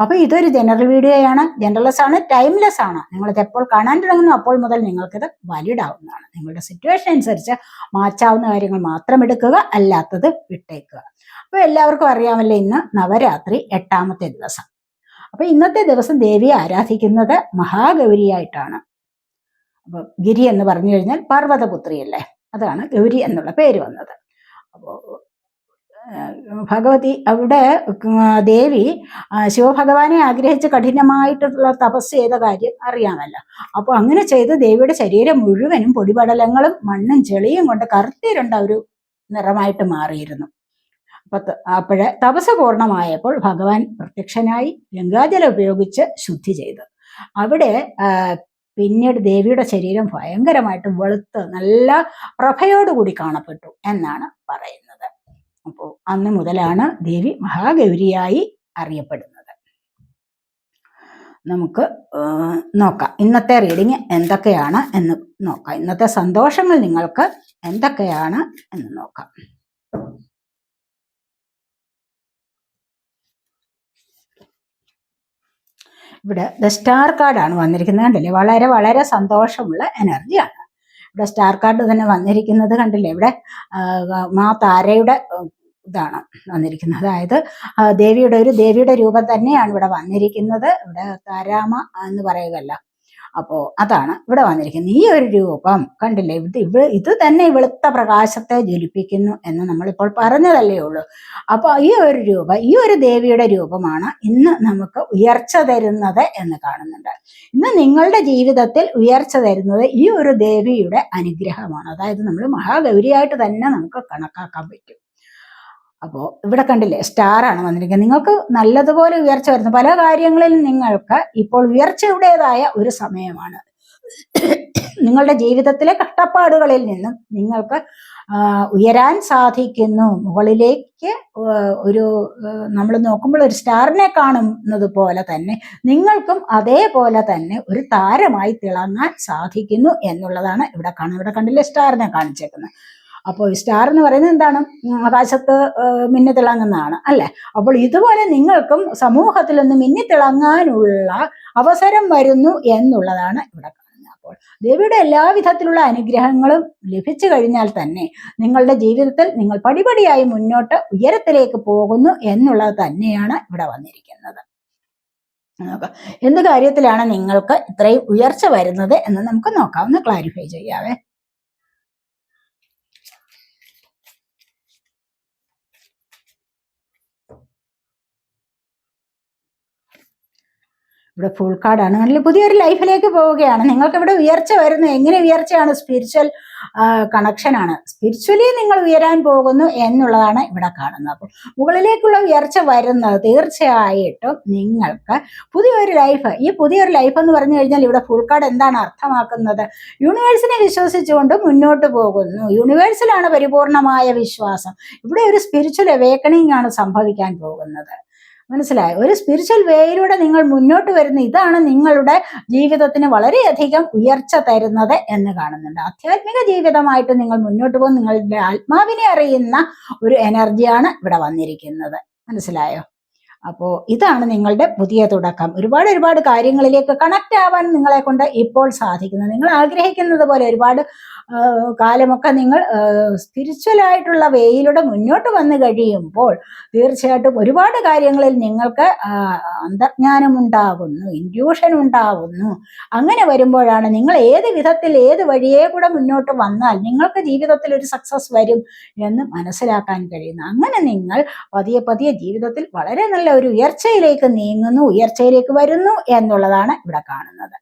അപ്പോൾ ഇതൊരു ജനറൽ വീഡിയോയാണ് ജനറൽലെസ് ആണ് ടൈംലെസ് ആണ്. നിങ്ങൾ ഇത് എപ്പോൾ കാണാൻ തുടങ്ങുന്നു അപ്പോൾ മുതൽ നിങ്ങൾക്കിത് വാലിഡ് ആവുന്നതാണ് നിങ്ങളുടെ സിറ്റുവേഷൻ അനുസരിച്ച് മാറ്റാവുന്ന കാര്യങ്ങൾ മാത്രം എടുക്കുക അല്ലാത്തത് വിട്ടേക്കുക. അപ്പോൾ എല്ലാവർക്കും അറിയാമല്ലോ ഇന്ന് നവരാത്രി എട്ടാമത്തെ ദിവസം. അപ്പൊ ഇന്നത്തെ ദിവസം ദേവിയെ ആരാധിക്കുന്നത് മഹാഗൗരിയായിട്ടാണ്. അപ്പൊ ഗിരി എന്ന് പറഞ്ഞു കഴിഞ്ഞാൽ പാർവതപുത്രിയല്ലേ അതാണ് ഗൗരി എന്നുള്ള പേര് വന്നത്. അപ്പോൾ ഭഗവതി അവിടെ ദേവി ശിവഭഗവാനെ ആഗ്രഹിച്ച് കഠിനമായിട്ടുള്ള തപസ് ചെയ്ത കാര്യം അറിയാമല്ലോ. അപ്പോൾ അങ്ങനെ ചെയ്ത് ദേവിയുടെ ശരീരം മുഴുവനും പൊടിപടലങ്ങളും മണ്ണും ചെളിയും കൊണ്ട് കറുത്തിരുണ്ട ഒരു നിറമായിട്ട് മാറിയിരുന്നു. അപ്പൊ അപ്പോഴ് തപസ് പൂർണമായപ്പോൾ ഭഗവാൻ പ്രത്യക്ഷനായി ഗംഗാജലം ഉപയോഗിച്ച് ശുദ്ധി ചെയ്തു. അവിടെ പിന്നീട് ദേവിയുടെ ശരീരം ഭയങ്കരമായിട്ട് വെളുത്ത് നല്ല പ്രഭയോടുകൂടി കാണപ്പെട്ടു എന്നാണ് പറയുന്നത്. അപ്പോൾ അന്ന് മുതലാണ് ദേവി മഹാഗൗരിയായി അറിയപ്പെടുന്നത്. നമുക്ക് നോക്കാം. ഇന്നത്തെ റീഡിങ് എന്തൊക്കെയാണ് എന്ന് നോക്കാം. ഇന്നത്തെ സന്തോഷങ്ങൾ നിങ്ങൾക്ക് എന്തൊക്കെയാണ് എന്ന് നോക്കാം. ഇവിടെ ദ സ്റ്റാർ കാർഡാണ് വന്നിരിക്കുന്നത് കണ്ടല്ലേ? വളരെ വളരെ സന്തോഷമുള്ള എനർജിയാണ് ഇവിടെ സ്റ്റാർ കാർഡ് തന്നെ വന്നിരിക്കുന്നത് കണ്ടില്ലേ? ഇവിടെ മാ താരയുടെ ഇതാണ് വന്നിരിക്കുന്നത്. അതായത് ദേവിയുടെ ഒരു ദേവിയുടെ രൂപം തന്നെയാണ് ഇവിടെ വന്നിരിക്കുന്നത്. ഇവിടെ താരാമ എന്ന് പറയുകയല്ല. അപ്പോൾ അതാണ് ഇവിടെ വന്നിരിക്കുന്നത്. ഈ ഒരു രൂപം കണ്ടില്ലേ? ഇത് ഇവ ഇത് തന്നെ വെളുത്ത പ്രകാശത്തെ ജ്വലിപ്പിക്കുന്നു എന്ന് നമ്മളിപ്പോൾ പറഞ്ഞതല്ലേ ഉള്ളൂ. അപ്പോൾ ഈ ഒരു രൂപം ഈ ഒരു ദേവിയുടെ രൂപമാണ് ഇന്ന് നമുക്ക് ഉയർച്ച തരുന്നത് എന്ന് കാണുന്നുണ്ട്. ഇന്ന് നിങ്ങളുടെ ജീവിതത്തിൽ ഉയർച്ച തരുന്നത് ഈ ഒരു ദേവിയുടെ അനുഗ്രഹമാണ്. അതായത് നമ്മൾ മഹാഗൗരിയായിട്ട് തന്നെ നമുക്ക് കണക്കാക്കാൻ പറ്റും. അപ്പോൾ ഇവിടെ കണ്ടില്ലേ സ്റ്റാർ ആണ് വന്നിരിക്കുന്നത്. നിങ്ങൾക്ക് നല്ലതുപോലെ ഉയർച്ച വരുന്നു. പല കാര്യങ്ങളിൽ നിങ്ങൾക്ക് ഇപ്പോൾ ഉയർച്ചയുടേതായ ഒരു സമയമാണ്. നിങ്ങളുടെ ജീവിതത്തിലെ കഷ്ടപ്പാടുകളിൽ നിന്നും നിങ്ങൾക്ക് ഉയരാൻ സാധിക്കുന്നു. മുകളിലേക്ക് ഒരു നമ്മൾ നോക്കുമ്പോൾ ഒരു സ്റ്റാറിനെ കാണുന്നത് പോലെ തന്നെ നിങ്ങൾക്കും അതേപോലെ തന്നെ ഒരു താരമായി തിളങ്ങാൻ സാധിക്കുന്നു എന്നുള്ളതാണ് ഇവിടെ കാണുന്നത്. ഇവിടെ കണ്ടില്ലേ സ്റ്റാറിനെ കാണിച്ചേക്കുന്നത്. അപ്പോൾ സ്റ്റാർ എന്ന് പറയുന്നത് എന്താണ്? ആകാശത്ത് മിന്നിത്തിളങ്ങുന്നതാണ് മിന്നി തിളങ്ങുന്നതാണ് അല്ലേ? അപ്പോൾ ഇതുപോലെ നിങ്ങൾക്കും സമൂഹത്തിൽ നിന്ന് മിന്നി തിളങ്ങാനുള്ള അവസരം വരുന്നു എന്നുള്ളതാണ് ഇവിടെ കാണുന്നത്. അപ്പോൾ ദേവിയുടെ എല്ലാവിധത്തിലുള്ള അനുഗ്രഹങ്ങളും ലഭിച്ചു കഴിഞ്ഞാൽ തന്നെ നിങ്ങളുടെ ജീവിതത്തിൽ നിങ്ങൾ പടിപടിയായി മുന്നോട്ട് ഉയരത്തിലേക്ക് പോകുന്നു എന്നുള്ളത് തന്നെയാണ് ഇവിടെ വന്നിരിക്കുന്നത്. എന്ത് കാര്യത്തിലാണ് നിങ്ങൾക്ക് ഇത്രയും ഉയർച്ച വരുന്നത് എന്ന് നമുക്ക് നോക്കാം. ഒന്ന് ക്ലാരിഫൈ ചെയ്യാവേ. ഇവിടെ ഫുൾ കാർഡാണ് കണ്ടില്ലേ പുതിയൊരു ലൈഫിലേക്ക് പോവുകയാണ്. നിങ്ങൾക്ക് ഇവിടെ ഉയർച്ച വരുന്നു. എങ്ങനെ ഉയർച്ചയാണ്? സ്പിരിച്വൽ കണക്ഷനാണ് സ്പിരിച്വലി നിങ്ങൾ ഉയരാൻ പോകുന്നു എന്നുള്ളതാണ് ഇവിടെ കാണുന്നത്. അപ്പോൾ മുകളിലേക്കുള്ള ഉയർച്ച വരുന്നത് തീർച്ചയായിട്ടും നിങ്ങൾക്ക് പുതിയൊരു ലൈഫ് ഈ പുതിയൊരു ലൈഫ് എന്ന് പറഞ്ഞു കഴിഞ്ഞാൽ ഇവിടെ ഫുൾ കാർഡ് എന്താണ് അർത്ഥമാക്കുന്നത്? യൂണിവേഴ്സിനെ വിശ്വസിച്ചുകൊണ്ട് മുന്നോട്ട് പോകുന്നു. യൂണിവേഴ്സിലാണ് പരിപൂർണമായ വിശ്വാസം. ഇവിടെ ഒരു സ്പിരിച്വൽ അവേക്കണിംഗ് ആണ് സംഭവിക്കാൻ പോകുന്നത്. മനസ്സിലായോ? ഒരു സ്പിരിച്വൽ വേയിലൂടെ നിങ്ങൾ മുന്നോട്ട് വരുന്ന ഇതാണ് നിങ്ങളുടെ ജീവിതത്തിന് വളരെയധികം ഉയർച്ച തരുന്നത് എന്ന് കാണുന്നുണ്ട്. ആധ്യാത്മിക ജീവിതമായിട്ട് നിങ്ങൾ മുന്നോട്ട് പോകും. നിങ്ങളുടെ ആത്മാവിനെ അറിയുന്ന ഒരു എനർജിയാണ് ഇവിടെ വന്നിരിക്കുന്നത്. മനസ്സിലായോ? അപ്പോ ഇതാണ് നിങ്ങളുടെ പുതിയ തുടക്കം. ഒരുപാട് ഒരുപാട് കാര്യങ്ങളിലേക്ക് കണക്ട് ആവാൻ നിങ്ങളെ കൊണ്ട് ഇപ്പോൾ സാധിക്കുന്നത്. നിങ്ങൾ ആഗ്രഹിക്കുന്നത് പോലെ ഒരുപാട് കാലമൊക്കെ നിങ്ങൾ സ്പിരിച്വൽ ആയിട്ടുള്ള വേയിലൂടെ മുന്നോട്ട് വന്നു കഴിയുമ്പോൾ തീർച്ചയായിട്ടും ഒരുപാട് കാര്യങ്ങളിൽ നിങ്ങൾക്ക് അന്തർജ്ഞാനം ഉണ്ടാകുന്നു ഇൻഡ്യൂഷൻ ഉണ്ടാകുന്നു അങ്ങനെ വരുമ്പോഴാണ് നിങ്ങൾ ഏത് വിധത്തിൽ ഏത് വഴിയെ കൂടെ മുന്നോട്ട് വന്നാൽ നിങ്ങൾക്ക് ജീവിതത്തിൽ ഒരു സക്സസ് വരും എന്ന് മനസ്സിലാക്കാൻ കഴിയുന്നു. അങ്ങനെ നിങ്ങൾ പതിയെ പതിയെ ജീവിതത്തിൽ വളരെ നല്ല ഒരു ഉയർച്ചയിലേക്ക് നീങ്ങുന്നു ഉയർച്ചയിലേക്ക് വരുന്നു എന്നുള്ളതാണ് ഇവിടെ കാണുന്നത്.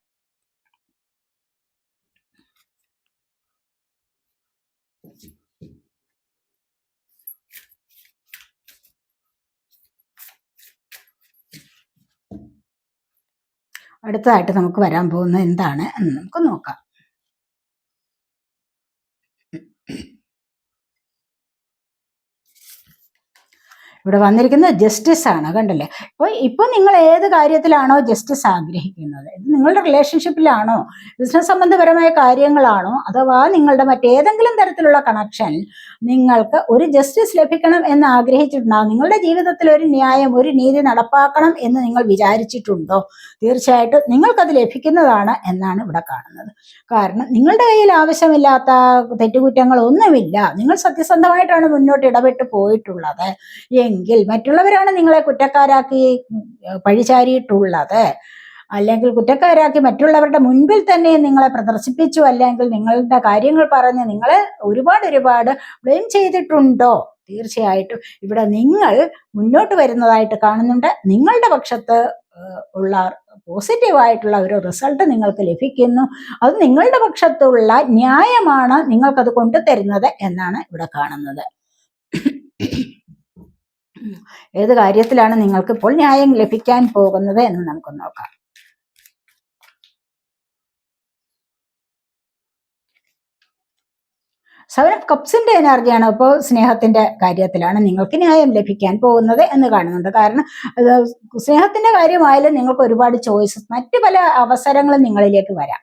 അടുത്തതായിട്ട് നമുക്ക് വരാൻ പോകുന്നത് എന്താണ് എന്ന് നമുക്ക് നോക്കാം. ഇവിടെ വന്നിരിക്കുന്നത് ജസ്റ്റിസ് ആണ് കണ്ടല്ലേ? അപ്പോൾ ഇപ്പോൾ നിങ്ങൾ ഏത് കാര്യത്തിലാണോ ജസ്റ്റിസ് ആഗ്രഹിക്കുന്നത്? ഇത് നിങ്ങളുടെ റിലേഷൻഷിപ്പിലാണോ ബിസിനസ് സംബന്ധപരമായ കാര്യങ്ങളാണോ? അഥവാ നിങ്ങളുടെ മറ്റേതെങ്കിലും തരത്തിലുള്ള കണക്ഷൻ നിങ്ങൾക്ക് ഒരു ജസ്റ്റിസ് ലഭിക്കണം എന്ന് ആഗ്രഹിച്ചിട്ടുണ്ടാകും നിങ്ങളുടെ ജീവിതത്തിൽ ഒരു ന്യായം ഒരു നീതി നടപ്പാക്കണം എന്ന് നിങ്ങൾ വിചാരിച്ചിട്ടുണ്ടോ? തീർച്ചയായിട്ടും നിങ്ങൾക്കത് ലഭിക്കുന്നതാണ് എന്നാണ് ഇവിടെ കാണുന്നത്. കാരണം നിങ്ങളുടെ കയ്യിൽ ആവശ്യമില്ലാത്ത തെറ്റുകുറ്റങ്ങളൊന്നുമില്ല. നിങ്ങൾ സത്യസന്ധമായിട്ടാണ് മുന്നോട്ട് ഇടപെട്ട് പോയിട്ടുള്ളത്. എങ്കിൽ മറ്റുള്ളവരാണ് നിങ്ങളെ കുറ്റക്കാരാക്കി പഴിചാരിയിട്ടുള്ളത്. അല്ലെങ്കിൽ കുറ്റക്കാരാക്കി മറ്റുള്ളവരുടെ മുൻപിൽ തന്നെ നിങ്ങളെ പ്രദർശിപ്പിച്ചു അല്ലെങ്കിൽ നിങ്ങളുടെ കാര്യങ്ങൾ പറഞ്ഞ് നിങ്ങളെ ഒരുപാട് ഒരുപാട് ബ്ലെയിം ചെയ്തിട്ടുണ്ടോ? തീർച്ചയായിട്ടും ഇവിടെ നിങ്ങൾ മുന്നോട്ട് വരുന്നതായിട്ട് കാണുന്നുണ്ട്. നിങ്ങളുടെ പക്ഷത്ത് ഉള്ള പോസിറ്റീവായിട്ടുള്ള ഒരു റിസൾട്ട് നിങ്ങൾക്ക് ലഭിക്കുന്നു. അത് നിങ്ങളുടെ പക്ഷത്തുള്ള ന്യായമാണ് നിങ്ങൾക്കത് കൊണ്ടുതരുന്നത് എന്നാണ് ഇവിടെ കാണുന്നത്. ഏത് കാര്യത്തിലാണ് നിങ്ങൾക്ക് ഇപ്പോൾ ന്യായം ലഭിക്കാൻ പോകുന്നത് എന്ന് നമുക്ക് നോക്കാം. സെവൻ ഓഫ് കപ്സിന്റെ എനർജിയാണ് ഇപ്പോൾ സ്നേഹത്തിന്റെ കാര്യത്തിലാണ് നിങ്ങൾക്ക് ന്യായം ലഭിക്കാൻ പോകുന്നത് എന്ന് കാണുന്നുണ്ട് കാരണം സ്നേഹത്തിന്റെ കാര്യമായാലും നിങ്ങൾക്ക് ഒരുപാട് ചോയ്സസ് മറ്റു പല അവസരങ്ങളും നിങ്ങളിലേക്ക് വരാം.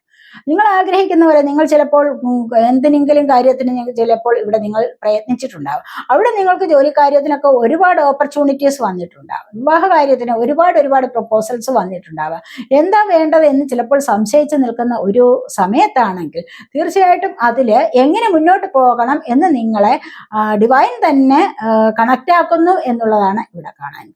നിങ്ങൾ ആഗ്രഹിക്കുന്നവരെ നിങ്ങൾ ചിലപ്പോൾ എന്തിനെങ്കിലും കാര്യത്തിന് നിങ്ങൾ ചിലപ്പോൾ ഇവിടെ നിങ്ങൾ പ്രയത്നിച്ചിട്ടുണ്ടാവും. അവിടെ നിങ്ങൾക്ക് ജോലി കാര്യത്തിനൊക്കെ ഒരുപാട് ഓപ്പർച്യൂണിറ്റീസ് വന്നിട്ടുണ്ടാവും. വിവാഹ കാര്യത്തിന് ഒരുപാട് ഒരുപാട് പ്രപ്പോസൽസ് വന്നിട്ടുണ്ടാവുക എന്താ വേണ്ടത് എന്ന് ചിലപ്പോൾ സംശയിച്ച് നിൽക്കുന്ന ഒരു സമയത്താണെങ്കിൽ തീർച്ചയായിട്ടും അതിൽ എങ്ങനെ മുന്നോട്ട് പോകണം എന്ന് നിങ്ങളെ ഡിവൈൻ തന്നെ കണക്റ്റ് ആക്കുന്നു എന്നുള്ളതാണ് ഇവിടെ കാണാൻ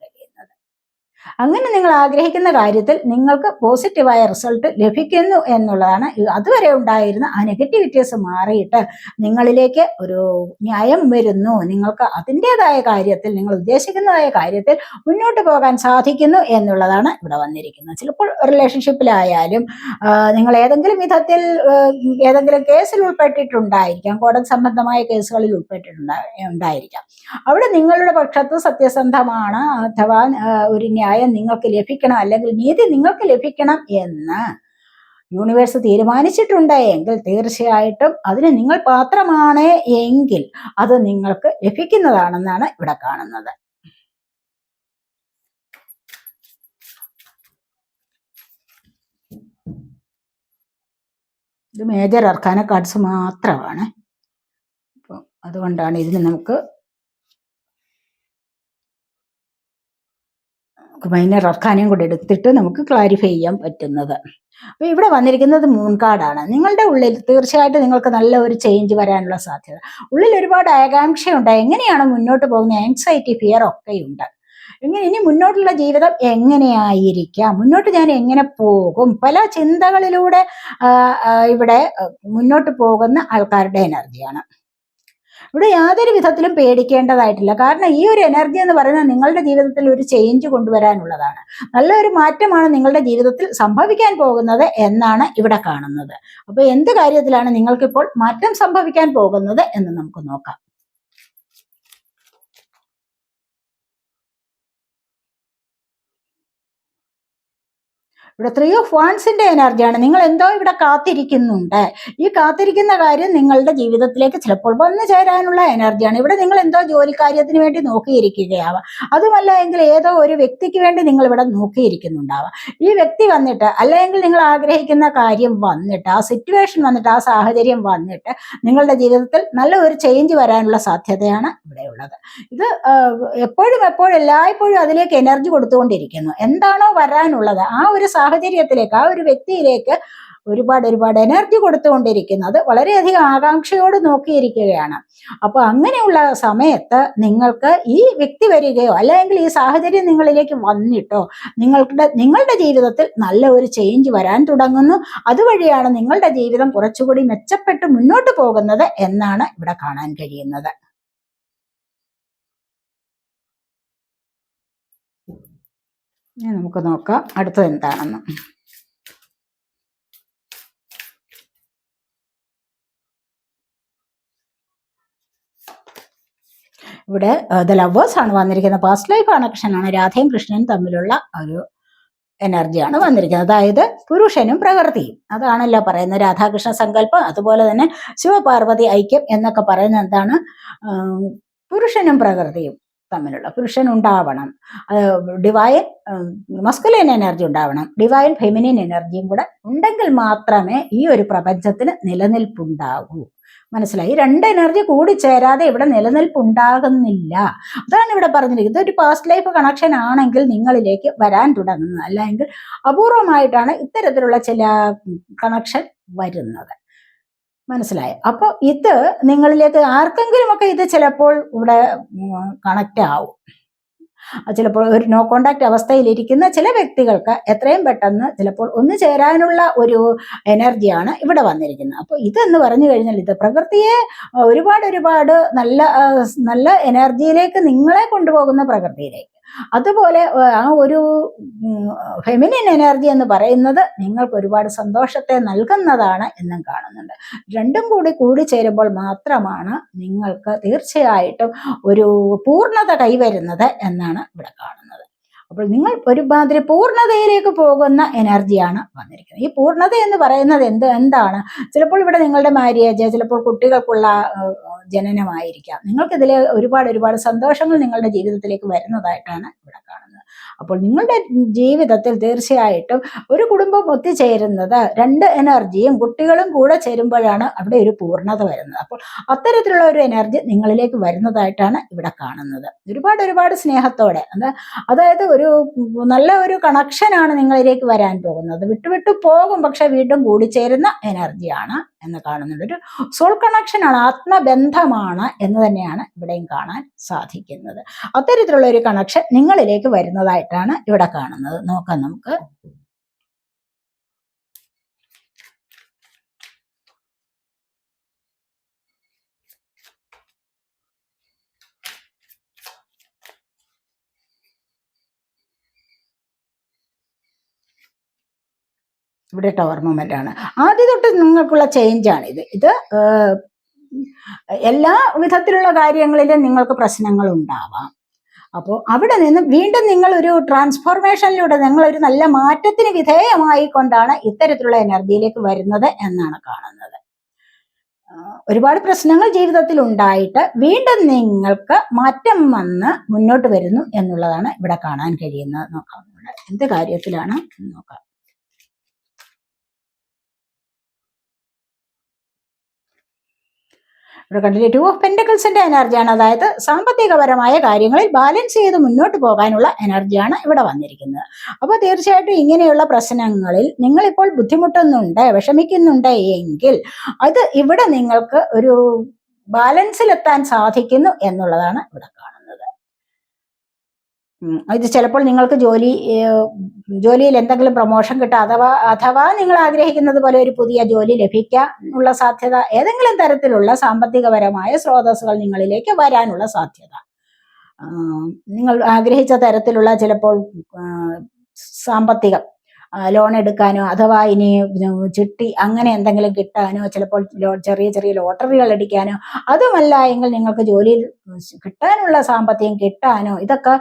അങ്ങനെ നിങ്ങൾ ആഗ്രഹിക്കുന്ന കാര്യത്തിൽ നിങ്ങൾക്ക് പോസിറ്റീവായ റിസൾട്ട് ലഭിക്കുന്നു എന്നുള്ളതാണ്. അതുവരെ ഉണ്ടായിരുന്ന ആ നെഗറ്റിവിറ്റീസ് മാറിയിട്ട് നിങ്ങളിലേക്ക് ഒരു ന്യായം വരുന്നു. നിങ്ങൾക്ക് അതിന്റെതായ കാര്യത്തിൽ നിങ്ങൾ ഉദ്ദേശിക്കുന്നതായ കാര്യത്തിൽ മുന്നോട്ട് പോകാൻ സാധിക്കുന്നു എന്നുള്ളതാണ് ഇവിടെ വന്നിരിക്കുന്നത്. ചിലപ്പോൾ റിലേഷൻഷിപ്പിലായാലും നിങ്ങൾ ഏതെങ്കിലും വിധത്തിൽ ഏതെങ്കിലും കേസിൽ ഉൾപ്പെട്ടിട്ടുണ്ടായിരിക്കാം. കോടതി സംബന്ധമായ കേസുകളിൽ ഉൾപ്പെട്ടിട്ടുണ്ടായിരിക്കാം അവിടെ നിങ്ങളുടെ പക്ഷത്ത് സത്യസന്ധമാണ്. അഥവാ ഒരു ന്യായം ന്യായം നിങ്ങൾക്ക് ലഭിക്കണം അല്ലെങ്കിൽ നീതി നിങ്ങൾക്ക് ലഭിക്കണം എന്ന് യൂണിവേഴ്സ് തീരുമാനിച്ചിട്ടുണ്ട്. എങ്കിൽ തീർച്ചയായിട്ടും അതിന് നിങ്ങൾ പാത്രമാണ് എങ്കിൽ അത് നിങ്ങൾക്ക് ലഭിക്കുന്നതാണെന്നാണ് ഇവിടെ കാണുന്നത്. ഇത് മേജർ അർക്കാന കാർഡ്സ് മാത്രമാണ്. അപ്പം അതുകൊണ്ടാണ് ഇതിന് നമുക്ക് മൈനർ അർക്കാനയും കൂടെ എടുത്തിട്ട് നമുക്ക് ക്ലാരിഫൈ ചെയ്യാൻ പറ്റുന്നത്. അപ്പോൾ ഇവിടെ വന്നിരിക്കുന്നത് മൂൺ കാർഡാണ് നിങ്ങളുടെ ഉള്ളിൽ തീർച്ചയായിട്ടും നിങ്ങൾക്ക് നല്ല ഒരു ചേഞ്ച് വരാനുള്ള സാധ്യത. ഉള്ളിൽ ഒരുപാട് ആകാംക്ഷയുണ്ട് എങ്ങനെയാണ് മുന്നോട്ട് പോകുന്ന ആൻസൈറ്റി ഫിയർ ഒക്കെ ഉണ്ട്. എങ്ങനെ ഇനി മുന്നോട്ടുള്ള ജീവിതം എങ്ങനെയായിരിക്കാം? മുന്നോട്ട് ഞാൻ എങ്ങനെ പോകും? പല ചിന്തകളിലൂടെ ഇവിടെ മുന്നോട്ട് പോകുന്ന ആൾക്കാരുടെ എനർജിയാണ് ഇവിടെ യാതൊരു വിധത്തിലും പേടിക്കേണ്ടതായിട്ടില്ല. കാരണം ഈ ഒരു എനർജി എന്ന് പറയുന്നത് നിങ്ങളുടെ ജീവിതത്തിൽ ഒരു ചേഞ്ച് കൊണ്ടുവരാനുള്ളതാണ്. നല്ലൊരു മാറ്റമാണ് നിങ്ങളുടെ ജീവിതത്തിൽ സംഭവിക്കാൻ പോകുന്നത് എന്നാണ് ഇവിടെ കാണുന്നത്. അപ്പോൾ എന്ത് കാര്യത്തിലാണ് നിങ്ങൾക്കിപ്പോൾ മാറ്റം സംഭവിക്കാൻ പോകുന്നത് എന്ന് നമുക്ക് നോക്കാം. ഇവിടെ ത്രീ ഓഫ് വാൻസിന്റെ എനർജിയാണ് നിങ്ങൾ എന്തോ ഇവിടെ കാത്തിരിക്കുന്നുണ്ട്. ഈ കാത്തിരിക്കുന്ന കാര്യം നിങ്ങളുടെ ജീവിതത്തിലേക്ക് ചിലപ്പോൾ വന്നു ചേരാനുള്ള എനർജിയാണ് ഇവിടെ നിങ്ങൾ എന്തോ ജോലി കാര്യത്തിന് വേണ്ടി നോക്കിയിരിക്കുകയാവാം. അതുമല്ല എങ്കിൽ ഏതോ ഒരു വ്യക്തിക്ക് വേണ്ടി നിങ്ങൾ ഇവിടെ നോക്കിയിരിക്കുന്നുണ്ടാവാം. ഈ വ്യക്തി വന്നിട്ട് അല്ലെങ്കിൽ നിങ്ങൾ ആഗ്രഹിക്കുന്ന കാര്യം വന്നിട്ട് ആ സിറ്റുവേഷൻ വന്നിട്ട് ആ സാഹചര്യം വന്നിട്ട് നിങ്ങളുടെ ജീവിതത്തിൽ നല്ല ഒരു ചേഞ്ച് വരാനുള്ള സാധ്യതയാണ് ഇവിടെയുള്ളത് ഇത് എപ്പോഴും എപ്പോഴും എല്ലായ്പ്പോഴും അതിലേക്ക് എനർജി കൊടുത്തുകൊണ്ടിരിക്കുന്നു. എന്താണോ വരാനുള്ളത് ആ ഒരു സാഹചര്യത്തിലേക്ക് ആ ഒരു വ്യക്തിയിലേക്ക് ഒരുപാട് ഒരുപാട് എനർജി കൊടുത്തുകൊണ്ടിരിക്കുന്നത് വളരെയധികം ആകാംക്ഷയോട് നോക്കിയിരിക്കുകയാണ്. അപ്പോൾ അങ്ങനെയുള്ള സമയത്ത് നിങ്ങൾക്ക് ഈ വ്യക്തി വരികയോ അല്ലെങ്കിൽ ഈ സാഹചര്യം നിങ്ങളിലേക്ക് വന്നിട്ടോ നിങ്ങളുടെ നിങ്ങളുടെ ജീവിതത്തിൽ നല്ല ഒരു ചേഞ്ച് വരാൻ തുടങ്ങുന്നു. അതുവഴിയാണ് നിങ്ങളുടെ ജീവിതം കുറച്ചുകൂടി മെച്ചപ്പെട്ട് മുന്നോട്ട് പോകുന്നത് എന്നാണ് ഇവിടെ കാണാൻ കഴിയുന്നത്. ഇനി നമുക്ക് നോക്കാം. അടുത്തത് എന്താണെന്ന്. ഇവിടെ ദ ലവേഴ്സ് ആണ് വന്നിരിക്കുന്നത്. പാസ്റ്റ് ലൈഫ് കണക്ഷനാണ് രാധയും കൃഷ്ണനും തമ്മിലുള്ള ഒരു എനർജിയാണ് വന്നിരിക്കുന്നത്. അതായത് പുരുഷനും പ്രകൃതിയും. അതാണല്ലോ പറയുന്നത് രാധാകൃഷ്ണ സങ്കല്പം. അതുപോലെ തന്നെ ശിവപാർവതി ഐക്യം എന്നൊക്കെ പറയുന്നത് എന്താണ്? പുരുഷനും പ്രകൃതിയും. തമ്മിലുള്ള പുരുഷൻ ഉണ്ടാവണം. ഡിവൈൻ മസ്കുലൈൻ എനർജി ഉണ്ടാവണം. ഡിവൈൻ ഫെമിനിൻ എനർജിയും കൂടെ ഉണ്ടെങ്കിൽ മാത്രമേ ഈ ഒരു പ്രപഞ്ചത്തിന് നിലനിൽപ്പുണ്ടാകൂ മനസ്സിലായി? രണ്ട് എനർജി കൂടി ചേരാതെ ഇവിടെ നിലനിൽപ്പ് ഉണ്ടാകുന്നില്ല അതാണ് ഇവിടെ പറഞ്ഞിരിക്കുന്നത്. ഒരു പാസ്റ്റ് ലൈഫ് കണക്ഷൻ ആണെങ്കിൽ നിങ്ങളിലേക്ക് വരാൻ തുടങ്ങുന്നത്. അല്ലെങ്കിൽ അപൂർവമായിട്ടാണ് ഇത്തരത്തിലുള്ള ചില കണക്ഷൻ വരുന്നത്. മനസ്സിലായി. അപ്പോൾ ഇത് നിങ്ങളിലേക്ക് ആർക്കെങ്കിലുമൊക്കെ ഇത് ചിലപ്പോൾ ഇവിടെ കണക്റ്റ് ആവും. ചിലപ്പോൾ ഒരു നോ കോണ്ടാക്ട് അവസ്ഥയിലിരിക്കുന്ന ചില വ്യക്തികൾക്ക് എത്രയും പെട്ടെന്ന് ചിലപ്പോൾ ഒന്ന് ചേരാനുള്ള ഒരു എനർജിയാണ് ഇവിടെ വന്നിരിക്കുന്നത്. അപ്പോൾ ഇതെന്ന് പറഞ്ഞു കഴിഞ്ഞാൽ ഇത് പ്രകൃതിയെ ഒരുപാട് ഒരുപാട് നല്ല നല്ല എനർജിയിലേക്ക് നിങ്ങളെ കൊണ്ടുപോകുന്ന പ്രകൃതിയിലേക്ക്. അതുപോലെ ആ ഒരു ഫെമിനിൻ എനർജി എന്ന് പറയുന്നത് നിങ്ങൾക്ക് ഒരുപാട് സന്തോഷത്തെ നൽകുന്നതാണ് എന്നും കാണുന്നുണ്ട്. രണ്ടും കൂടി കൂടി ചേരുമ്പോൾ മാത്രമാണ് നിങ്ങൾക്ക് തീർച്ചയായിട്ടും ഒരു പൂർണത കൈവരുന്നത് എന്നാണ് ഇവിടെ കാണുന്നത്. അപ്പോൾ നിങ്ങൾ ഒരു ഒരുമാതിരി പൂർണതയിലേക്ക് പോകുന്ന എനർജിയാണ് വന്നിരിക്കുന്നത്. ഈ പൂർണത എന്ന് പറയുന്നത് എന്ത് എന്താണ്? ചിലപ്പോൾ ഇവിടെ നിങ്ങളുടെ മാര്യേജ് ചിലപ്പോൾ കുട്ടികൾക്കുള്ള ജനനമായിരിക്കാം. നിങ്ങൾക്കിതിൽ ഒരുപാട് ഒരുപാട് സന്തോഷങ്ങൾ നിങ്ങളുടെ ജീവിതത്തിലേക്ക് വരുന്നതായിട്ടാണ് ഇവിടെ കാണുന്നത്. അപ്പോൾ നിങ്ങളുടെ ജീവിതത്തിൽ തീർച്ചയായിട്ടും ഒരു കുടുംബം ഒത്തുചേരുന്നത് രണ്ട് എനർജിയും കുട്ടികളും കൂടെ ചേരുമ്പോഴാണ് അവിടെ ഒരു പൂർണത വരുന്നത്. അപ്പോൾ അത്തരത്തിലുള്ള ഒരു എനർജി നിങ്ങളിലേക്ക് വരുന്നതായിട്ടാണ് ഇവിടെ കാണുന്നത്. ഒരുപാട് ഒരുപാട് സ്നേഹത്തോടെ അതായത് ഒരു നല്ല ഒരു കണക്ഷനാണ് നിങ്ങളിലേക്ക് വരാൻ പോകുന്നത്. വിട്ടുവിട്ടു പോകും പക്ഷെ വീണ്ടും കൂടിച്ചേരുന്ന എനർജിയാണ് എന്ന് കാണുന്നുണ്ട്. ഒരു സോൾ കണക്ഷനാണ് ആത്മബന്ധമാണ് എന്ന് തന്നെയാണ് ഇവിടെയും കാണാൻ സാധിക്കുന്നത്. അത്തരത്തിലുള്ള ഒരു കണക്ഷൻ നിങ്ങളിലേക്ക് വരുന്നതായിട്ടാണ് ഇവിടെ കാണുന്നത്. നോക്കാം നമുക്ക്. ഇവിടെ ടവർ മൊമെന്റ് ആണ്. ആദ്യ തൊട്ട് നിങ്ങൾക്കുള്ള ചേഞ്ചാണ് ഇത്. ഇത് എല്ലാ വിധത്തിലുള്ള കാര്യങ്ങളിലും നിങ്ങൾക്ക് പ്രശ്നങ്ങൾ ഉണ്ടാവാം. അപ്പോൾ അവിടെ നിന്ന് വീണ്ടും നിങ്ങൾ ഒരു ട്രാൻസ്ഫോർമേഷനിലൂടെ നിങ്ങൾ ഒരു നല്ല മാറ്റത്തിന് വിധേയമായി കൊണ്ടാണ് ഇത്തരത്തിലുള്ള എനർജിയിലേക്ക് വരുന്നത് എന്നാണ് കാണുന്നത്. ഒരുപാട് പ്രശ്നങ്ങൾ ജീവിതത്തിൽ ഉണ്ടായിട്ട് വീണ്ടും നിങ്ങൾക്ക് മാറ്റം വന്ന് മുന്നോട്ട് വരുന്നു എന്നുള്ളതാണ് ഇവിടെ കാണാൻ കഴിയുന്നത്. നോക്കാം. എന്ത് കാര്യത്തിലാണ് നോക്കാം. ഇവിടെ കണ്ടില്ലേ? ടു ഓഫ് പെൻഡക്കിൾസിന്റെ എനർജിയാണ് അതായത് സാമ്പത്തികപരമായ കാര്യങ്ങളിൽ ബാലൻസ് ചെയ്ത് മുന്നോട്ട് പോകാനുള്ള എനർജിയാണ് ഇവിടെ വന്നിരിക്കുന്നത്. അപ്പോൾ തീർച്ചയായിട്ടും ഇങ്ങനെയുള്ള പ്രശ്നങ്ങളിൽ നിങ്ങൾ ഇപ്പോൾ ബുദ്ധിമുട്ടുന്നുണ്ട് വിഷമിക്കുന്നുണ്ട് എങ്കിൽ അത് ഇവിടെ നിങ്ങൾക്ക് ഒരു ബാലൻസിലെത്താൻ സാധിക്കുന്നു എന്നുള്ളതാണ് ഇവിടെ ഇത് ചിലപ്പോൾ നിങ്ങൾക്ക് ജോലി ജോലിയിൽ എന്തെങ്കിലും പ്രൊമോഷൻ കിട്ടുക അഥവാ അഥവാ നിങ്ങൾ ആഗ്രഹിക്കുന്നത് പോലെ ഒരു പുതിയ ജോലി ലഭിക്കാനുള്ള സാധ്യത ഏതെങ്കിലും തരത്തിലുള്ള സാമ്പത്തികപരമായ സ്രോതസ്സുകൾ നിങ്ങളിലേക്ക് വരാനുള്ള സാധ്യത. നിങ്ങൾ ആഗ്രഹിച്ച തരത്തിലുള്ള ചിലപ്പോൾ സാമ്പത്തികം ലോൺ എടുക്കാനോ അഥവാ ഇനി ചിട്ടി അങ്ങനെ എന്തെങ്കിലും കിട്ടാനോ ചിലപ്പോൾ ചെറിയ ചെറിയ ലോട്ടറികൾ അടിക്കാനോ അതുമല്ല എങ്കിൽ നിങ്ങൾക്ക് ജോലിയിൽ കിട്ടാനുള്ള സാമ്പത്തികം കിട്ടാനോ ഇതൊക്കെ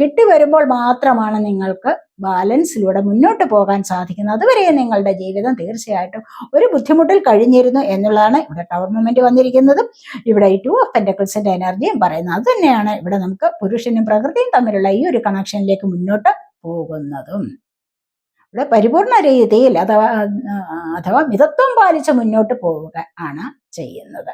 കിട്ടി വരുമ്പോൾ മാത്രമാണ് നിങ്ങൾക്ക് ബാലൻസിലൂടെ മുന്നോട്ട് പോകാൻ സാധിക്കുന്നത്. അതുവരെ നിങ്ങളുടെ ജീവിതം തീർച്ചയായിട്ടും ഒരു ബുദ്ധിമുട്ടിൽ കഴിഞ്ഞിരുന്നു എന്നുള്ളതാണ് ഇവിടെ ടവർ മൂമെന്റ് വന്നിരിക്കുന്നതും. ഇവിടെ ഈ ടു ഓഫ് പെൻഡക്കിൾസിന്റെ എനർജിയും പറയുന്നത് അത് തന്നെയാണ്. ഇവിടെ നമുക്ക് പുരുഷനും പ്രകൃതിയും തമ്മിലുള്ള ഈ ഒരു കണക്ഷനിലേക്ക് മുന്നോട്ട് പോകുന്നതും. ഇവിടെ പരിപൂർണ രീതിയിൽ അഥവാ അഥവാ മിതത്വം പാലിച്ച് മുന്നോട്ട് പോവുക ആണ് ചെയ്യുന്നത്.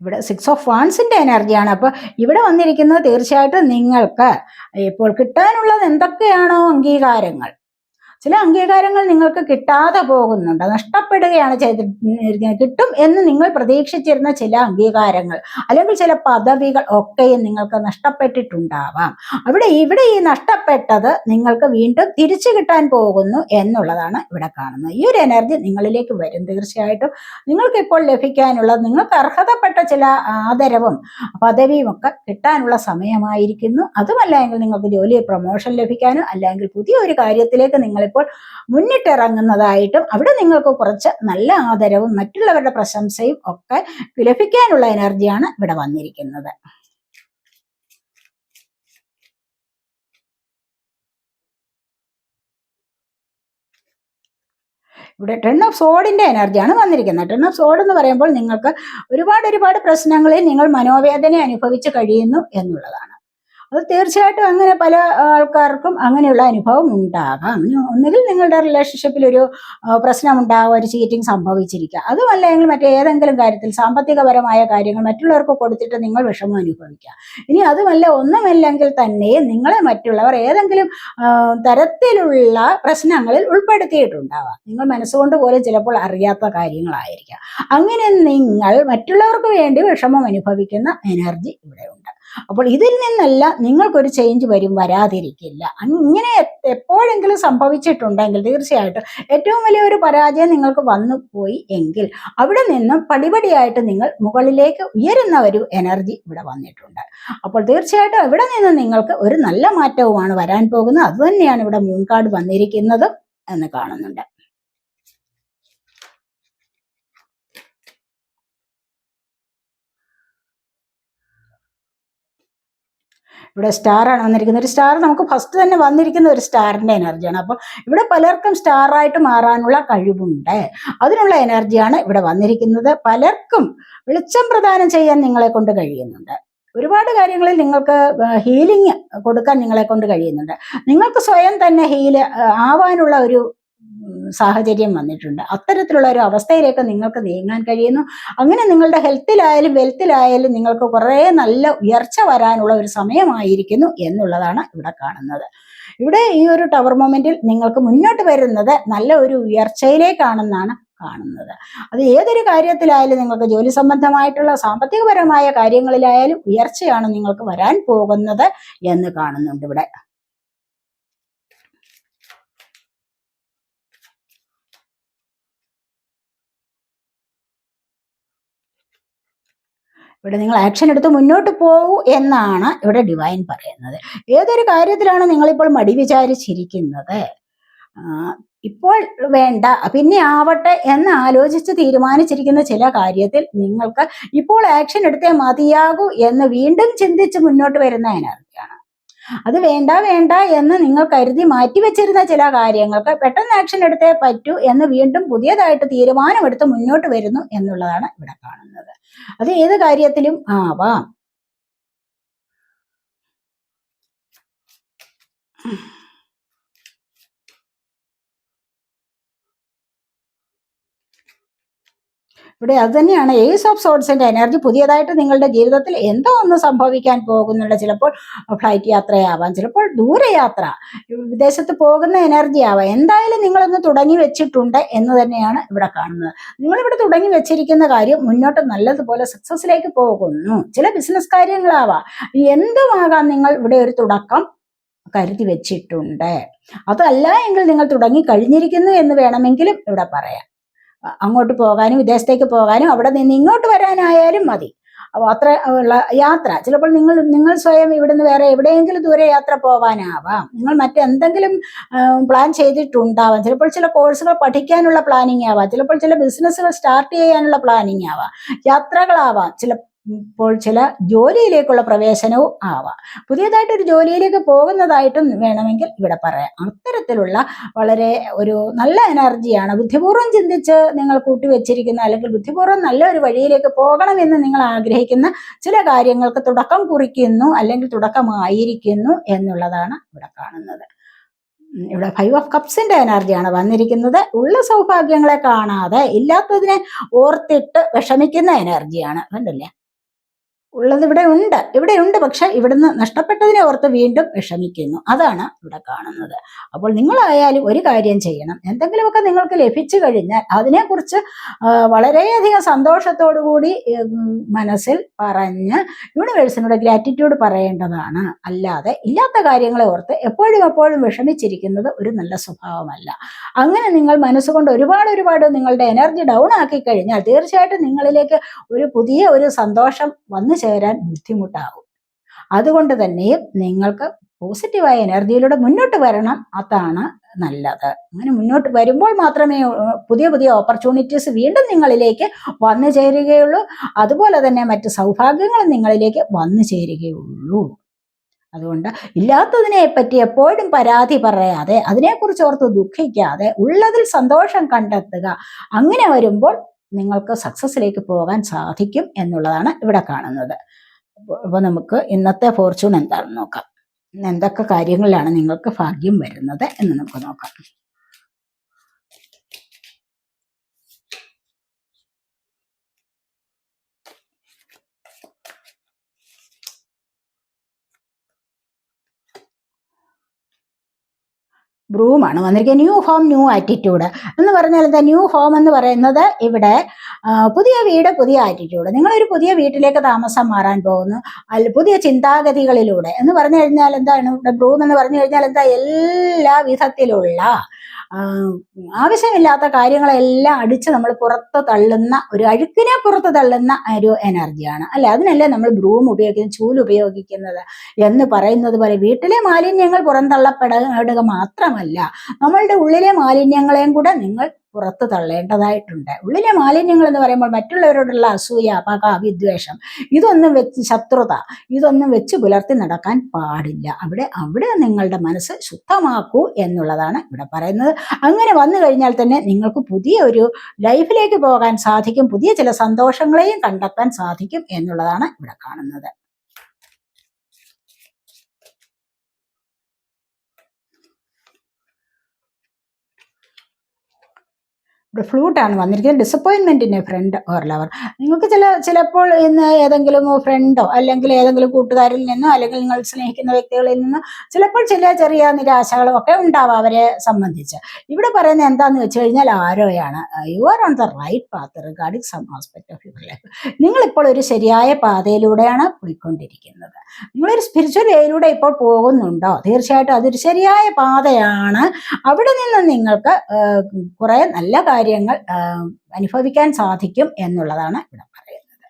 ഇവിടെ സിക്സ് ഓഫ് വാൺസിന്റെ എനർജിയാണ്. അപ്പോൾ ഇവിടെ വന്നിരിക്കുന്നത് തീർച്ചയായിട്ടും നിങ്ങൾക്ക് ഇപ്പോൾ കിട്ടാനുള്ളത് എന്തൊക്കെയാണോ അംഗീകാരങ്ങൾ. ചില അംഗീകാരങ്ങൾ നിങ്ങൾക്ക് കിട്ടാതെ പോകുന്നുണ്ട്. നഷ്ടപ്പെടുകയാണ് ചെയ്തിരിക്കുന്നത്. കിട്ടും എന്ന് നിങ്ങൾ പ്രതീക്ഷിച്ചിരുന്ന ചില അംഗീകാരങ്ങൾ അല്ലെങ്കിൽ ചില പദവികൾ ഒക്കെയും നിങ്ങൾക്ക് നഷ്ടപ്പെട്ടിട്ടുണ്ടാവാം. അവിടെ ഇവിടെ ഈ നഷ്ടപ്പെട്ടത് നിങ്ങൾക്ക് വീണ്ടും തിരിച്ചു കിട്ടാൻ പോകുന്നു എന്നുള്ളതാണ് ഇവിടെ കാണുന്നത്. ഈ ഒരു എനർജി നിങ്ങളിലേക്ക് വരും തീർച്ചയായിട്ടും. നിങ്ങൾക്ക് ഇപ്പോൾ ലഭിക്കാനുള്ള നിങ്ങൾക്ക് അർഹതപ്പെട്ട ചില ആദരവും പദവിയും ഒക്കെ കിട്ടാനുള്ള സമയമായിരിക്കുന്നു. അതുമല്ല എങ്കിൽ നിങ്ങൾക്ക് ജോലിയിൽ പ്രൊമോഷൻ ലഭിക്കാനും അല്ലെങ്കിൽ പുതിയ ഒരു കാര്യത്തിലേക്ക് നിങ്ങൾ ചിലപ്പോൾ മുന്നിട്ടിറങ്ങുന്നതായിട്ടും അവിടെ നിങ്ങൾക്ക് കുറച്ച് നല്ല ആദരവും മറ്റുള്ളവരുടെ പ്രശംസയും ഒക്കെ ലഭിക്കാനുള്ള എനർജിയാണ് ഇവിടെ വന്നിരിക്കുന്നത്. ഇവിടെ ടെൺ ഓഫ് സോഡിന്റെ എനർജിയാണ് വന്നിരിക്കുന്നത്. ടെൺ ഓഫ് സോഡ് എന്ന് പറയുമ്പോൾ നിങ്ങൾക്ക് ഒരുപാട് ഒരുപാട് പ്രശ്നങ്ങളിൽ നിങ്ങൾ മനോവേദന അനുഭവിച്ചു കഴിയുന്നു എന്നുള്ളതാണ്. അത് തീർച്ചയായിട്ടും അങ്ങനെ പല ആൾക്കാർക്കും അങ്ങനെയുള്ള അനുഭവം ഉണ്ടാകാം. ഒന്നുകിൽ നിങ്ങളുടെ റിലേഷൻഷിപ്പിൽ ഒരു പ്രശ്നം ഉണ്ടാകുക ഒരു ചീറ്റിംഗ് സംഭവിച്ചിരിക്കുക. അതുമല്ലെങ്കിൽ മറ്റേതെങ്കിലും കാര്യത്തിൽ സാമ്പത്തികപരമായ കാര്യങ്ങൾ മറ്റുള്ളവർക്ക് കൊടുത്തിട്ട് നിങ്ങൾ വിഷമം അനുഭവിക്കുക. ഇനി അതുമല്ല ഒന്നുമില്ലെങ്കിൽ തന്നെ നിങ്ങളെ മറ്റുള്ളവർ ഏതെങ്കിലും തരത്തിലുള്ള പ്രശ്നങ്ങളിൽ ഉൾപ്പെടുത്തിയിട്ടുണ്ടാവാം. നിങ്ങൾ മനസ്സുകൊണ്ട് പോലും ചിലപ്പോൾ അറിയാത്ത കാര്യങ്ങളായിരിക്കാം. അങ്ങനെ നിങ്ങൾ മറ്റുള്ളവർക്ക് വേണ്ടി വിഷമം അനുഭവിക്കുന്ന എനർജി ഇവിടെ ഉണ്ട്. അപ്പോൾ ഇതിൽ നിന്നല്ല നിങ്ങൾക്കൊരു ചേഞ്ച് വരും വരാതിരിക്കില്ല. ഇങ്ങനെ എപ്പോഴെങ്കിലും സംഭവിച്ചിട്ടുണ്ടെങ്കിൽ തീർച്ചയായിട്ടും ഏറ്റവും വലിയ ഒരു പരാജയം നിങ്ങൾക്ക് വന്നു പോയി എങ്കിൽ അവിടെ നിന്നും പടിപടിയായിട്ട് നിങ്ങൾ മുകളിലേക്ക് ഉയരുന്ന ഒരു എനർജി ഇവിടെ വന്നിട്ടുണ്ട്. അപ്പോൾ തീർച്ചയായിട്ടും ഇവിടെ നിന്ന് നിങ്ങൾക്ക് ഒരു നല്ല മാറ്റവുമാണ് വരാൻ പോകുന്നത്. അതുതന്നെയാണ് ഇവിടെ മൂൺ കാർഡ് വന്നിരിക്കുന്നത് എന്ന് കാണുന്നുണ്ട്. ഇവിടെ സ്റ്റാറാണ് വന്നിരിക്കുന്നത്. ഒരു സ്റ്റാർ നമുക്ക് ഫസ്റ്റ് തന്നെ വന്നിരിക്കുന്ന ഒരു സ്റ്റാറിന്റെ എനർജിയാണ് അപ്പോൾ ഇവിടെ പലർക്കും സ്റ്റാറായിട്ട് മാറാനുള്ള കഴിവുണ്ട്. അതിനുള്ള എനർജിയാണ് ഇവിടെ വന്നിരിക്കുന്നത്. പലർക്കും വെളിച്ചം പ്രദാനം ചെയ്യാൻ നിങ്ങളെ കൊണ്ട് കഴിയുന്നുണ്ട്. ഒരുപാട് കാര്യങ്ങളിൽ നിങ്ങൾക്ക് ഹീലിംഗ് കൊടുക്കാൻ നിങ്ങളെ കൊണ്ട് കഴിയുന്നുണ്ട്. നിങ്ങൾക്ക് സ്വയം തന്നെ ഹീൽ ആവാനുള്ള ഒരു സാഹചര്യം വന്നിട്ടുണ്ട്. അത്തരത്തിലുള്ള ഒരു അവസ്ഥയിലേക്ക് നിങ്ങൾക്ക് നീങ്ങാൻ കഴിയുന്നു. അങ്ങനെ നിങ്ങളുടെ ഹെൽത്തിലായാലും വെൽത്തിലായാലും നിങ്ങൾക്ക് കുറേ നല്ല ഉയർച്ച വരാനുള്ള ഒരു സമയമായിരിക്കുന്നു എന്നുള്ളതാണ് ഇവിടെ കാണുന്നത്. ഇവിടെ ഈ ഒരു ടവർ മൊമെന്റിൽ നിങ്ങൾക്ക് മുന്നോട്ട് വരുന്നത് നല്ല ഒരു ഉയർച്ചയിലേക്കാണെന്നാണ് കാണുന്നത്. അത് ഏതൊരു കാര്യത്തിലായാലും നിങ്ങൾക്ക് ജോലി സംബന്ധമായിട്ടുള്ള സാമ്പത്തികപരമായ കാര്യങ്ങളിലായാലും ഉയർച്ചയാണ് നിങ്ങൾക്ക് വരാൻ പോകുന്നത് എന്ന് കാണുന്നുണ്ട് ഇവിടെ. ഇവിടെ നിങ്ങൾ ആക്ഷൻ എടുത്ത് മുന്നോട്ട് പോകൂ എന്നാണ് ഇവിടെ ഡിവൈൻ പറയുന്നത്. ഏതൊരു കാര്യത്തിലാണ് നിങ്ങളിപ്പോൾ മടി വിചാരിച്ചിരിക്കുന്നത്? ഇപ്പോൾ വേണ്ട. പിന്നെ ആവട്ടെ എന്ന് ആലോചിച്ച് തീരുമാനിച്ചിരിക്കുന്ന ചില കാര്യത്തിൽ നിങ്ങൾക്ക് ഇപ്പോൾ ആക്ഷൻ എടുത്തേ മതിയാകൂ എന്ന് വീണ്ടും ചിന്തിച്ച് മുന്നോട്ട് വരുന്ന എനർജിയാണ് അത് വേണ്ട വേണ്ട എന്ന് നിങ്ങൾ കരുതി മാറ്റിവെച്ചിരുന്ന ചില കാര്യങ്ങൾക്ക് പെട്ടെന്ന് ആക്ഷൻ എടുത്തേ പറ്റൂ എന്ന് വീണ്ടും പുതിയതായിട്ട് തീരുമാനമെടുത്ത് മുന്നോട്ട് വരുന്നു എന്നുള്ളതാണ് ഇവിടെ കാണുന്നത്. അത് ഏത് കാര്യത്തിലും ആവാം ഇവിടെ അത് തന്നെയാണ് ഏസ് ഓഫ് സോഡ്സിന്റെ എനർജി പുതിയതായിട്ട് നിങ്ങളുടെ ജീവിതത്തിൽ എന്തോ ഒന്ന് സംഭവിക്കാൻ പോകുന്നുള്ള ചിലപ്പോൾ ഫ്ലൈറ്റ് യാത്രയാവാം ചിലപ്പോൾ ദൂരയാത്ര വിദേശത്ത് പോകുന്ന എനർജി ആവാം. എന്തായാലും നിങ്ങളൊന്ന് തുടങ്ങി വെച്ചിട്ടുണ്ട് എന്ന് തന്നെയാണ് ഇവിടെ കാണുന്നത്. നിങ്ങളിവിടെ തുടങ്ങി വെച്ചിരിക്കുന്ന കാര്യം മുന്നോട്ട് നല്ലതുപോലെ സക്സസ്സിലേക്ക് പോകുന്നു. ചില ബിസിനസ് കാര്യങ്ങളാവാം. എന്തുമാകാം നിങ്ങൾ ഇവിടെ ഒരു തുടക്കം കരുതി വെച്ചിട്ടുണ്ട്? അതല്ല എങ്കിൽ നിങ്ങൾ തുടങ്ങി കഴിഞ്ഞിരിക്കുന്നു എന്ന് വേണമെങ്കിലും ഇവിടെ പറയാം. അങ്ങോട്ട് പോകാനും വിദേശത്തേക്ക് പോകാനും അവിടെ നിന്ന് ഇങ്ങോട്ട് വരാനായാലും മതി. അപ്പൊ അത്ര ഉള്ള യാത്ര. ചിലപ്പോൾ നിങ്ങൾ നിങ്ങൾ സ്വയം ഇവിടുന്ന് വേറെ എവിടെയെങ്കിലും ദൂരെ യാത്ര പോകാനാവാം. നിങ്ങൾ മറ്റെന്തെങ്കിലും പ്ലാൻ ചെയ്തിട്ടുണ്ടാവാം. ചിലപ്പോൾ ചില കോഴ്സുകൾ പഠിക്കാനുള്ള പ്ലാനിങ് ആവാം. ചിലപ്പോൾ ചില ബിസിനസ്സുകൾ സ്റ്റാർട്ട് ചെയ്യാനുള്ള പ്ലാനിങ് ആവാം. യാത്രകളാവാം. ചിലപ്പോൾ ചില ജോലിയിലേക്കുള്ള പ്രവേശനവും ആവാം. പുതിയതായിട്ട് ഒരു ജോലിയിലേക്ക് പോകുന്നതായിട്ടും വേണമെങ്കിൽ ഇവിടെ പറയാം. അത്തരത്തിലുള്ള വളരെ ഒരു നല്ല എനർജിയാണ്. ബുദ്ധിപൂർവം ചിന്തിച്ച് നിങ്ങൾ കൂട്ടിവെച്ചിരിക്കുന്ന അല്ലെങ്കിൽ ബുദ്ധിപൂർവം നല്ല ഒരു വഴിയിലേക്ക് പോകണമെന്ന് നിങ്ങൾ ആഗ്രഹിക്കുന്ന ചില കാര്യങ്ങൾക്ക് തുടക്കം കുറിക്കുന്നു അല്ലെങ്കിൽ തുടക്കമായിരിക്കുന്നു എന്നുള്ളതാണ് ഇവിടെ കാണുന്നത്. ഇവിടെ ഫൈവ് ഓഫ് കപ്സിന്റെ എനർജിയാണ് വന്നിരിക്കുന്നത്. ഉള്ള സൗഭാഗ്യങ്ങളെ കാണാതെ ഇല്ലാത്തതിനെ ഓർത്തിട്ട് വിഷമിക്കുന്ന എനർജിയാണ്. കണ്ടില്ലേ? ഉള്ളത് ഇവിടെ ഉണ്ട്. ഇവിടെ ഉണ്ട് പക്ഷെ ഇവിടുന്ന് നഷ്ടപ്പെട്ടതിനെ ഓർത്ത് വീണ്ടും വിഷമിക്കുന്നു. അതാണ് ഇവിടെ കാണുന്നത്. അപ്പോൾ നിങ്ങളായാലും ഒരു കാര്യം ചെയ്യണം. എന്തെങ്കിലുമൊക്കെ നിങ്ങൾക്ക് ലഭിച്ചു കഴിഞ്ഞാൽ അതിനെക്കുറിച്ച് വളരെയധികം സന്തോഷത്തോടു കൂടി മനസ്സിൽ പറഞ്ഞ് യൂണിവേഴ്സിനോട് ഗ്രാറ്റിറ്റ്യൂഡ് പറയേണ്ടതാണ്. അല്ലാതെ ഇല്ലാത്ത കാര്യങ്ങളെ ഓർത്ത് എപ്പോഴും എപ്പോഴും വിഷമിച്ചിരിക്കുന്നത് ഒരു നല്ല സ്വഭാവമല്ല. അങ്ങനെ നിങ്ങൾ മനസ്സുകൊണ്ട് ഒരുപാട് ഒരുപാട് നിങ്ങളുടെ എനർജി ഡൗൺ ആക്കി കഴിഞ്ഞാൽ തീർച്ചയായിട്ടും നിങ്ങളിലേക്ക് ഒരു പുതിയ ഒരു സന്തോഷം വന്നു ചേരാൻ ബുദ്ധിമുട്ടാകും അതുകൊണ്ട് തന്നെ നിങ്ങൾക്ക് പോസിറ്റീവായ എനർജിയിലൂടെ മുന്നോട്ട് വരണം. അതാണ് നല്ലത്. അങ്ങനെ മുന്നോട്ട് വരുമ്പോൾ മാത്രമേ പുതിയ പുതിയ ഓപ്പർച്യൂണിറ്റീസ് വീണ്ടും നിങ്ങളിലേക്ക് വന്നു ചേരുകയുള്ളൂ. അതുപോലെ തന്നെ മറ്റ് സൗഭാഗ്യങ്ങളും നിങ്ങളിലേക്ക് വന്നു ചേരുകയുള്ളൂ. അതുകൊണ്ട് ഇല്ലാത്തതിനെ പറ്റി എപ്പോഴും പരാതി പറയാതെ അതിനെക്കുറിച്ച് ഓർത്ത് ദുഃഖിക്കാതെ ഉള്ളതിൽ സന്തോഷം കണ്ടെത്തുക. അങ്ങനെ വരുമ്പോൾ നിങ്ങൾക്ക് സക്സസ്സിലേക്ക് പോകാൻ സാധിക്കും എന്നുള്ളതാണ് ഇവിടെ കാണുന്നത്. അപ്പോൾ നമുക്ക് ഇന്നത്തെ ഫോർച്യൂൺ എന്താണെന്ന് നോക്കാം. എന്തൊക്കെ കാര്യങ്ങളിലാണ് നിങ്ങൾക്ക് ഭാഗ്യം വരുന്നത് എന്ന് നമുക്ക് നോക്കാം. ബ്രൂമാണ് വന്നിരിക്കുന്നത് ന്യൂ ഹോം ന്യൂ ആറ്റിറ്റ്യൂഡ് എന്ന് പറഞ്ഞാൽ എന്താ? ന്യൂ ഹോം എന്ന് പറയുന്നത് ഇവിടെ പുതിയ വീട് പുതിയ ആറ്റിറ്റ്യൂഡ് നിങ്ങളൊരു പുതിയ വീട്ടിലേക്ക് താമസം മാറാൻ പോകുന്നു. അല്ല പുതിയ ചിന്താഗതികളിലൂടെ എന്ന് പറഞ്ഞു കഴിഞ്ഞാൽ എന്താണ്? ഇവിടെ ബ്രൂം എന്ന് പറഞ്ഞു കഴിഞ്ഞാൽ എന്താ? എല്ലാ വിധത്തിലുള്ള ആവശ്യമില്ലാത്ത കാര്യങ്ങളെല്ലാം അടിച്ച് നമ്മൾ പുറത്ത് തള്ളുന്ന ഒരു അഴുക്കിനെ പുറത്ത് തള്ളുന്ന ഒരു എനർജിയാണ് അല്ലെ? അതിനല്ലേ നമ്മൾ ബ്രൂം ഉപയോഗിക്കുന്നത് ചൂൽ ഉപയോഗിക്കുന്നത് എന്ന് പറയുന്നത് പോലെ വീട്ടിലെ മാലിന്യങ്ങൾ പുറന്തള്ളപ്പെടുക മാത്രമല്ല നമ്മളുടെ ഉള്ളിലെ മാലിന്യങ്ങളെയും കൂടെ നിങ്ങൾ പുറത്ത് തള്ളേണ്ടതായിട്ടുണ്ട്. ഉള്ളിലെ മാലിന്യങ്ങൾ എന്ന് പറയുമ്പോൾ മറ്റുള്ളവരോടുള്ള അസൂയ പക വിദ്വേഷം ഇതൊന്നും വെച്ച് ശത്രുത ഇതൊന്നും വെച്ച് പുലർത്തി നടക്കാൻ പാടില്ല. അവിടെ അവിടെ നിങ്ങളുടെ മനസ്സ് ശുദ്ധമാക്കൂ എന്നുള്ളതാണ് ഇവിടെ പറയുന്നത്. അങ്ങനെ വന്നു കഴിഞ്ഞാൽ തന്നെ നിങ്ങൾക്ക് പുതിയ ഒരു ലൈഫിലേക്ക് പോകാൻ സാധിക്കും. പുതിയ ചില സന്തോഷങ്ങളെയും കണ്ടെത്താൻ സാധിക്കും എന്നുള്ളതാണ് ഇവിടെ കാണുന്നത് ഇവിടെ ഫ്ലൂട്ടാണ് വന്നിരിക്കുന്നത്. ഡിസപ്പോയിൻമെന്റിന്റെ ഫ്രണ്ട് ഓർ ലവർ നിങ്ങൾക്ക് ചില ചിലപ്പോൾ ഇന്ന് ഏതെങ്കിലും ഫ്രണ്ടോ അല്ലെങ്കിൽ ഏതെങ്കിലും കൂട്ടുകാരിൽ നിന്നോ അല്ലെങ്കിൽ നിങ്ങൾ സ്നേഹിക്കുന്ന വ്യക്തികളിൽ നിന്നോ ചിലപ്പോൾ ചില ചെറിയ നിരാശകളും ഒക്കെ ഉണ്ടാവാം അവരെ സംബന്ധിച്ച്. ഇവിടെ പറയുന്നത് എന്താണെന്ന് വെച്ച് കഴിഞ്ഞാൽ ആരോയാണ് you are on the right path regarding some aspect of your life നിങ്ങളിപ്പോൾ ഒരു ശരിയായ പാതയിലൂടെയാണ് പോയിക്കൊണ്ടിരിക്കുന്നത്. നിങ്ങളൊരു സ്പിരിച്വൽ വേയിലൂടെ ഇപ്പോൾ പോകുന്നുണ്ടോ? തീർച്ചയായിട്ടും അതൊരു ശരിയായ പാതയാണ്. അവിടെ നിന്ന് നിങ്ങൾക്ക് കുറെ നല്ല കാര്യങ്ങൾ ആ, അനുഭവിക്കാൻ സാധിക്കും എന്നുള്ളതാണ് ഇവിടെ പറയുന്നത്.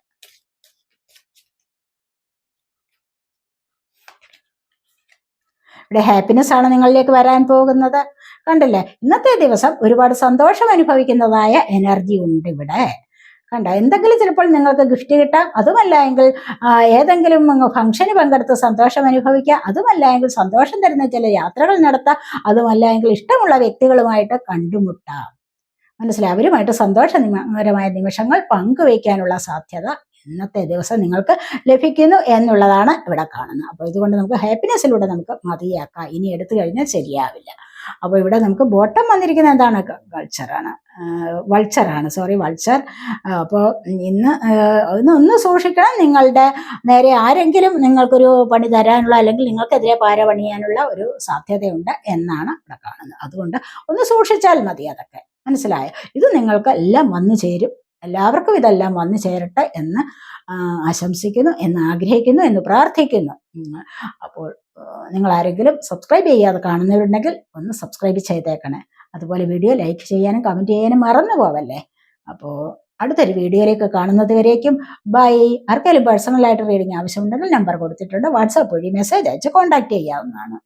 ഇവിടെ ഹാപ്പിനെസ് ആണ് നിങ്ങളിലേക്ക് വരാൻ പോകുന്നത്. കണ്ടില്ലേ? ഇന്നത്തെ ദിവസം ഒരുപാട് സന്തോഷം അനുഭവിക്കുന്നതായ എനർജി ഉണ്ട് ഇവിടെ. കണ്ട? എന്തെങ്കിലും ചിലപ്പോൾ നിങ്ങൾക്ക് ഗിഫ്റ്റ് കിട്ടാം. അതുമല്ല എങ്കിൽ ഏതെങ്കിലും ഫംഗ്ഷന് പങ്കെടുത്ത് സന്തോഷം അനുഭവിക്കാം. അതുമല്ല എങ്കിൽ സന്തോഷം തരുന്ന ചില യാത്രകൾ നടത്താം. അതുമല്ല എങ്കിൽ ഇഷ്ടമുള്ള വ്യക്തികളുമായിട്ട് കണ്ടുമുട്ടാം. മനസ്സിലായി. അവരുമായിട്ട് സന്തോഷകരമായ നിമിഷങ്ങൾ പങ്കുവയ്ക്കാനുള്ള സാധ്യത ഇന്നത്തെ ദിവസം നിങ്ങൾക്ക് ലഭിക്കുന്നു എന്നുള്ളതാണ് ഇവിടെ കാണുന്നത്. അപ്പോൾ ഇതുകൊണ്ട് നമുക്ക് ഹാപ്പിനെസ്സിലൂടെ നമുക്ക് മതിയാക്കാം. ഇനി എടുത്തു കഴിഞ്ഞാൽ ശരിയാവില്ല. അപ്പോൾ ഇവിടെ നമുക്ക് ബോട്ടം വന്നിരിക്കുന്ന എന്താണ്? കൾച്ചറാണ് വൾച്ചറാണ് സോറി വൾച്ചർ അപ്പോൾ ഇന്ന് ഇന്ന് ഒന്ന് സൂക്ഷിക്കണം. നിങ്ങളുടെ നേരെ ആരെങ്കിലും നിങ്ങൾക്കൊരു പണി തരാനുള്ള അല്ലെങ്കിൽ നിങ്ങൾക്കെതിരെ പാര പണിയാനുള്ള ഒരു സാധ്യതയുണ്ട് എന്നാണ് ഇവിടെ കാണുന്നത്. അതുകൊണ്ട് ഒന്ന് സൂക്ഷിച്ചാൽ മതി അതൊക്കെ. മനസ്സിലായോ? ഇത് നിങ്ങൾക്ക് എല്ലാം വന്നു ചേരും. എല്ലാവർക്കും ഇതെല്ലാം വന്നു ചേരട്ടെ എന്ന് ആശംസിക്കുന്നു എന്ന് ആഗ്രഹിക്കുന്നു എന്ന് പ്രാർത്ഥിക്കുന്നു. അപ്പോൾ നിങ്ങൾ ആരെങ്കിലും സബ്സ്ക്രൈബ് ചെയ്യാതെ കാണുന്നവരുണ്ടെങ്കിൽ ഒന്ന് സബ്സ്ക്രൈബ് ചെയ്തേക്കണേ. അതുപോലെ വീഡിയോ ലൈക്ക് ചെയ്യാനും കമന്റ് ചെയ്യാനും മറന്നു പോവല്ലേ? അപ്പോൾ അടുത്തൊരു വീഡിയോയിലേക്ക് കാണുന്നത് വരേക്കും. ബൈ ആർക്കെങ്കിലും പേഴ്സണലായിട്ട് റീഡിങ് ആവശ്യമുണ്ടെങ്കിൽ നമ്പർ കൊടുത്തിട്ടുണ്ട്. വാട്സാപ്പ് വഴി മെസ്സേജ് അയച്ച് കോൺടാക്ട് ചെയ്യാവുന്നതാണ്.